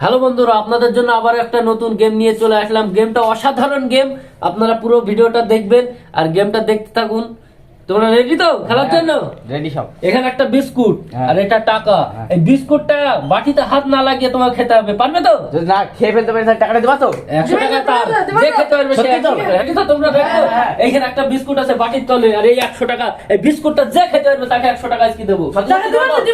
Hello বন্ধুরা আপনাদের জন্য আবার একটা নতুন গেম নিয়ে চলে আসলাম। গেমটা অসাধারণ গেম আপনারা পুরো ভিডিওটা দেখবেন আর গেমটা দেখতে থাকুন। তোমরা রেডি তো? খেলার জন্য? রেডি সব। এখানে একটা বিস্কুট হ্যাঁ। আর এটা টাকা। হ্যাঁ। এই বিস্কুটটা বাটিতে হাত না লাগিয়ে তোমাকে খেতে হবে পারবে তো? যদি না খেয়ে ফেলতে পারি তাহলে টাকাটা দেবা তো? একশো টাকা তার। যে খেতে পারবে সে সত্যি তো? তোমরা দেখো হ্যাঁ, হ্যাঁ। একটা বিস্কুট আছে বাটির তলে আর এই একশো টাকা এই বিস্কুটটা যে খেতে পারবে তাকে একশো টাকা আজকে দেবো। সত্যি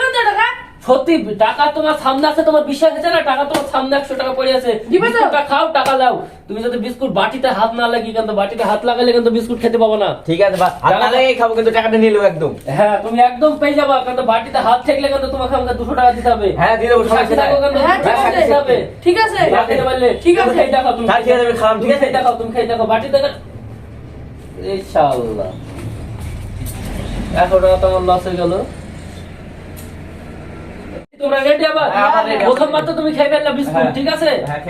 তো টাকা সত্যি টাকা তোমার সামনে আছে তোমার বিশ্বাস আছে না টাকা তোমার সামনে একশো টাকা পড়ে আছে। বিস্কুটটা খাও টাকা দাও। তুমি যদি বিস্কুট বাটিতে হাত না লাগিয়ে কিন্তু বাটিতে হাত লাগালে কিন্তু বিস্কুট খেতে পাবো না। ঠিক আছে বা হাত না লাগিয়ে খাব কিন্তু টাকাটা নিয়ে নেব একদম। হ্যাঁ তুমি একদম পেয়ে যাবা কিন্তু বাটিতে হাত ঠেকলে কিন্তু তোমাকে আমাকে দুশো টাকা দিতে হবে। হ্যাঁ দিয়ে দেবো থাকো কিন্তু হ্যাঁ, ঠিক আছে। ঠিক আছে। ঠিক তুমি। খেয়ে তুমি ঠিক আছে, ঠিক তুমি আছে? খেয়ে তুমি খেয়ে দেখো বাটিতে ইনশাআল্লাহ। একশো টাকা তোমার লস হয়ে গেল। তোমরা রেডি আবার? হ্যাঁ, তো তুমি ফেললা বিস্কুট হ্যাঁ। ঠিক আছে? হ্যাঁ,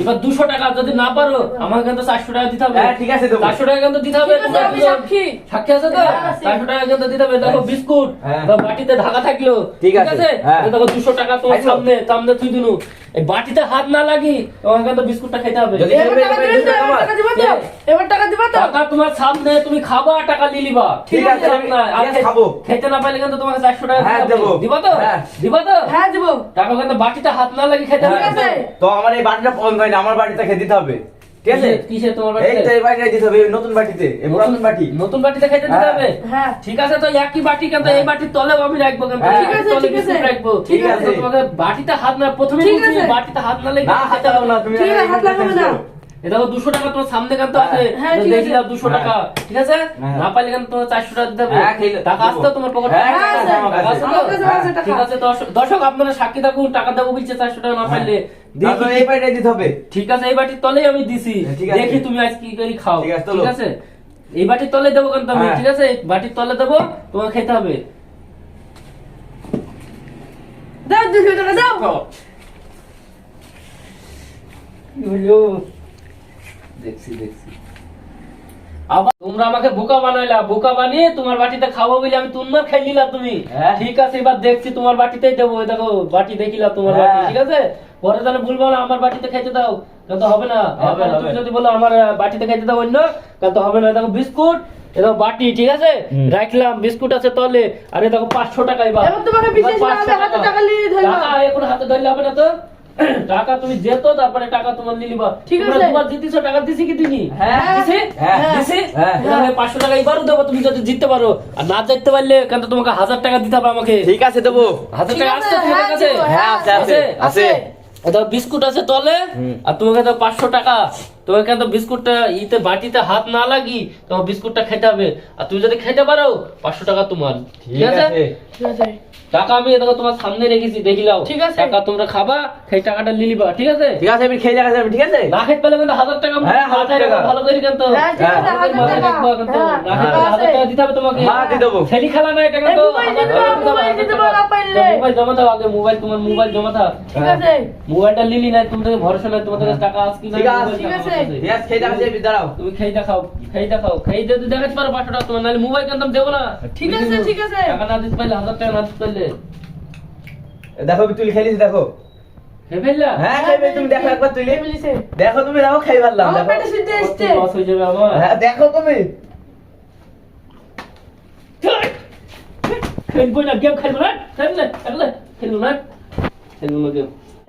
এবার দুশো টাকা যদি না পারো আমাকে কিন্তু চারশো টাকা দিতে হবে। হ্যাঁ, ঠিক আছে, চারশো টাকা কিন্তু দিতে হবে ঠিক আছে, তোমরা আমি দুজন- সাক্ষী। সাক্ষী আছে তো? চারশো টাকা কিন্তু দিতে হবে। দেখো। বিস্কুট। বাটিতে ঢাকা থাকল। ঠিক আছে, হ্যাঁ। দেখো দুশো টাকা তোমার সামনে সামনে তুই দিনু। এই বাটিতে হাত না লাগি তোমাকে তো বিস্কুটটা খেতে হবে। এবার টাকা দিবা তো টাকা তোমার সামনে তুমি খাবা টাকা নিয়ে ঠিক আছে, আমি- ঠিক আছে, খাব। খেতে না পাইলে কিন্তু তোমাকে চারশো টাকা হ্যাঁ, দেবো। দিবা তো? হ্যাঁ। দিবা তো? হ্যাঁ দিব। টাকা কিন্তু বাটিতে হাত না লাগি খেতে হবে। তো আমার এই বাটিটা পছন্দ হয় না আমার বাটিতে খেতে দিতে হবে। ঠিক আছে কিসে- এই দিতে হবে নতুন বাটিতে এই পুরাতন বাটি নতুন বাটিতে খেতে দিতে হ্যাঁ। হবে হ্যাঁ ঠিক আছে তো একই বাটি হ্যাঁ। এই বাটির তলেও আমি রাখব কিন্তু হ্যাঁ। ঠিক আছে ঠিক আছে, বিস্কুট ঠিক আছে। রাখব ঠিক আছে। তোমাকে বাটিতে হাত না প্রথমে বাটিতে হাত না লেগে না হাত না তুমি হাত লাগাবে না। এ দেখো দুশো টাকা তোমার সামনে কিন্তু আছে। হ্যাঁ, ঠিক দেখি আছে। দাও দুশো টাকা ঠিক আছে? হ্যাঁ। না পারলে কিন্তু তোমার চারশো টাকা দিতে হবে। হ্যাঁ, টাকা আসতো তোমার পকেটে। ঠিক আছে দর্শক- দর্শক আপনারা সাক্ষী থাকুন টাকা দেবো বলছে চারশো টাকা না দেখি এই দিতে হবে। ঠিক আছে এই বাটির তলেই আমি দিছি। দেখি তুমি আজ কি করে খাও। ঠিক আছে, এই বাটির তলে দেবো কিন্তু আমি হ্যাঁ। ঠিক আছে? বাটির তলে দেবো তোমাকে খেতে হবে। দাও দুশো টাকা দাও। হলো? দেখছি দেখছি। আবার তোমরা আমাকে বোকা বানাইলা বোকা বানিয়ে তোমার বাটিতে খাব বলে আমি তুনমার খাই নিলা তুমি। হ্যাঁ। ঠিক আছে এবার দেখছি তোমার বাটিতেই দেবো। দেখো বাটি দেখিলা তোমার হ্যাঁ। বাটি ঠিক আছে? পরে তাহলে ভুলবো না আমার বাটিতে খাইতে দাও। কিন্তু হবে না। তুমি যদি বলো আমার বাটিতে খাইতে দাও অন্য কিন্তু হবে না। দেখো বিস্কুট বাটি ঠিক আছে? রাখলাম বিস্কুট আছে তলে। আর দেখো পাঁচশো টাকা এবার। এবার তোমাকে বিশেষ এবার ভাবে 500 হাতে টাকা। নিয়ে ধরবা। টাকা এখন হাতে ধরলে হবে না তো? টাকা তুমি যেত তারপরে টাকা তোমার নিয়ে নিবা। ঠিক আছে। তোমার জিতিছো টাকা দিছি কি তুমি? হ্যাঁ। দিছি? হ্যাঁ। দিছি? হ্যাঁ। তাহলে পাঁচশো টাকা এবারও দেবো তুমি যদি জিততে পারো। আর না জিততে পারলে কেন তোমাকে হাজার টাকা দিতে হবে আমাকে? ঠিক আছে দেবো। হাজার ঠিক টাকা আছে, আসছে তোমার হ্যাঁ, কাছে? হ্যাঁ। আছে আছে আছে এটা বিস্কুট আছে তলে আর তোমাকে তো পাঁচশো টাকা। তোমাকে কিন্তু বিস্কুটটা ইতে বাটিতে হাত না লাগি তোমার বিস্কুটটা খেতে হবে? আর তুমি যদি খেতে পারো পাঁচশো টাকা তোমার। ঠিক আছে? ঠিক আছে। টাকা আমি দেখো তোমার সামনে রেখেছি দেখিলাও ঠিক আছে। টাকা তোমরা খাবা সেই টাকাটা লিলিবা ঠিক আছে? ঠিক আছে আমি খেয়ে দেখা যাবে ঠিক আছে? না খেতে পেলে কিন্তু হাজার টাকা হ্যাঁ, হাজার টাকা। ভালো করে কিন্তু। হ্যাঁ হ্যাঁ, হাজার টাকা। হ্যাঁ, না দিতে হবে তোমাকে। হ্যাঁ, দিয়ে দেবো। ছেলে খেলা না এটা কিন্তু মোবাইল জমা দাও আগে মোবাইল তোমার মোবাইল জমা দাও। ঠিক আছে মোবাইলটা লিলি নাই তুমি থেকে ভরসা নাই তোমার কাছে টাকা আস কি না ঠিক আছে, খেয়ে দেখা যাবে দাঁড়াও। তুমি খেয়ে দেখাও খেয়ে দেখাও খেয়ে যদি দেখাতে পারো পাঁচশো টাকা। তোমার নাহলে মোবাইল কিন্তু দেবো না। ঠিক আছে ঠিক আছে। টাকা না দিতে পারলে হাজার টাকা না দিতে পারলে। দেখো তুই খেলিস দেখো। হ্যাঁ তুমি দেখো একবার তুই দেখো তুমি দেখো খাই পারলাম দেখো। হয়ে যাবে আমার। হ্যাঁ তুমি। খেলব না গেম খেলব না খেলব না। খেলব না গেম।